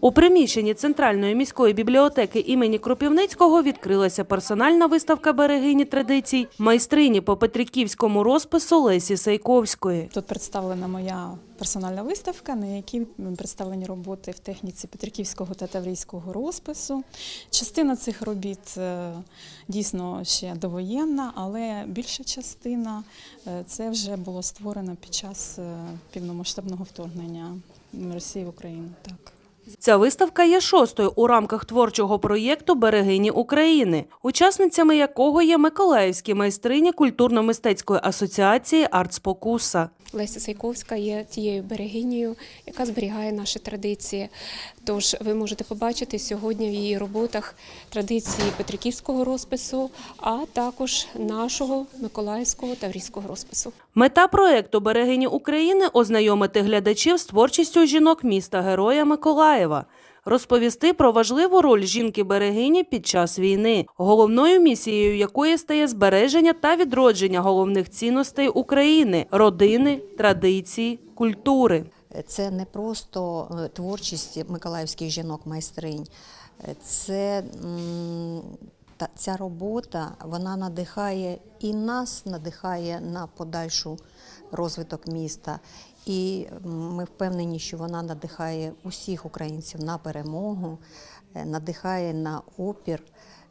У приміщенні Центральної міської бібліотеки імені Кропівницького відкрилася персональна виставка берегині традицій майстрині по петриківському розпису Лесі Сайковської. Тут представлена моя персональна виставка, на якій представлені роботи в техніці петриківського та таврійського розпису. Частина цих робіт е, дійсно ще довоєнна, але більша частина е, це вже було створено під час е, повномасштабного вторгнення Росії в Україну. Так. Ця виставка є шостою у рамках творчого проєкту Берегині України, учасницями якого є миколаївські майстрині культурно-мистецької асоціації «Артспокуса». Леся Сайковська є тією берегинею, яка зберігає наші традиції. Тож ви можете побачити сьогодні в її роботах традиції петриківського розпису, а також нашого миколаївського таврійського розпису. Мета проекту Берегині України ознайомити глядачів з творчістю жінок міста Героя Миколаєва. Розповісти про важливу роль жінки-берегині під час війни, головною місією якої стає збереження та відродження головних цінностей України родини, традиції, культури. Це не просто е, творчість миколаївських жінок-майстринь, Е, це та, ця робота вона надихає і нас надихає на подальшу розвиток міста. І ми впевнені, що вона надихає усіх українців на перемогу, е, надихає на опір,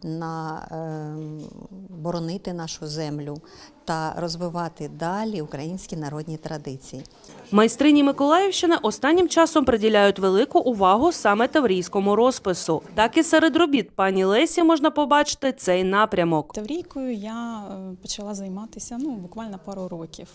на е, боронити нашу землю та розвивати далі українські народні традиції. Майстрині Миколаївщини останнім часом приділяють велику увагу саме таврійському розпису. Так і серед робіт пані Лесі можна побачити цей напрямок. Таврійкою я е, почала займатися ну, буквально пару років.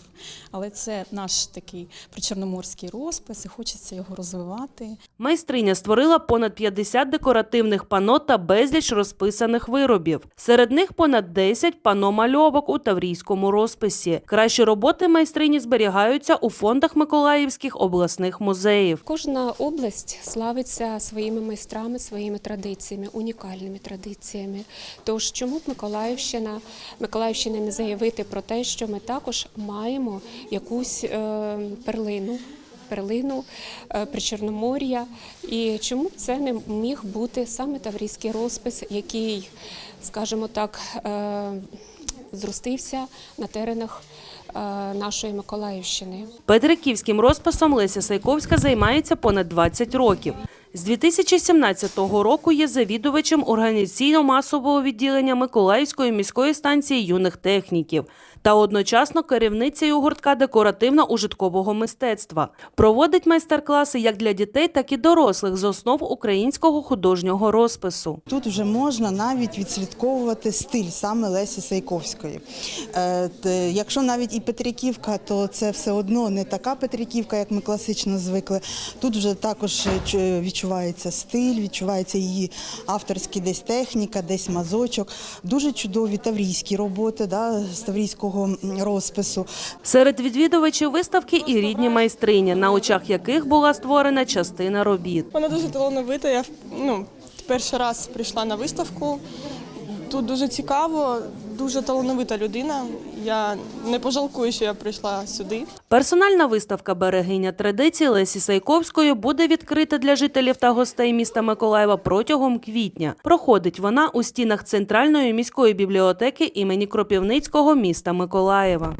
Але це наш такий причорноморський розпис, і хочеться його розвивати. Майстриня створила понад 50 декоративних пано та безліч розписаних виробів. Серед них понад 10 пано-мальовок у таврійському розписі. Кращі роботи майстрині зберігаються у фондах Миколаївських обласних музеїв. Кожна область славиться своїми майстрами, своїми традиціями, унікальними традиціями. Тож чому б Миколаївщина, Миколаївщина не заявити про те, що ми також маємо якусь е, перлину. Перлину е, Причорномор'я. І чому б це не міг бути саме таврійський розпис, який, скажімо так, е, зростився на теренах е, нашої Миколаївщини. Петриківським розписом Леся Сайковська займається понад 20 років. З 2017 року є завідувачем організаційно-масового відділення Миколаївської міської станції юних техніків та одночасно керівницею гуртка декоративно-ужиткового мистецтва. Проводить майстер-класи як для дітей, так і дорослих з основ українського художнього розпису. Тут вже можна навіть відслідковувати стиль саме Лесі Сайковської. Е, Якщо навіть і Петриківка, то це все одно не така Петриківка, як ми класично звикли. Тут вже також е, чу- відчувається стиль, відчувається її авторський десь техніка, десь мазочок. Дуже чудові таврійські роботи да, з таврійського розпису. Серед відвідувачів виставки і рідні майстрині, на очах яких була створена частина робіт. Вона дуже талановита. Я ну, перший раз прийшла на виставку. Тут дуже цікаво, дуже талановита людина. Я не пожалкую, що я прийшла сюди. Персональна виставка Берегиня традицій Лесі Сайковської буде відкрита для жителів та гостей міста Миколаєва протягом квітня. Проходить вона у стінах Центральної міської бібліотеки імені Кропівницького міста Миколаєва.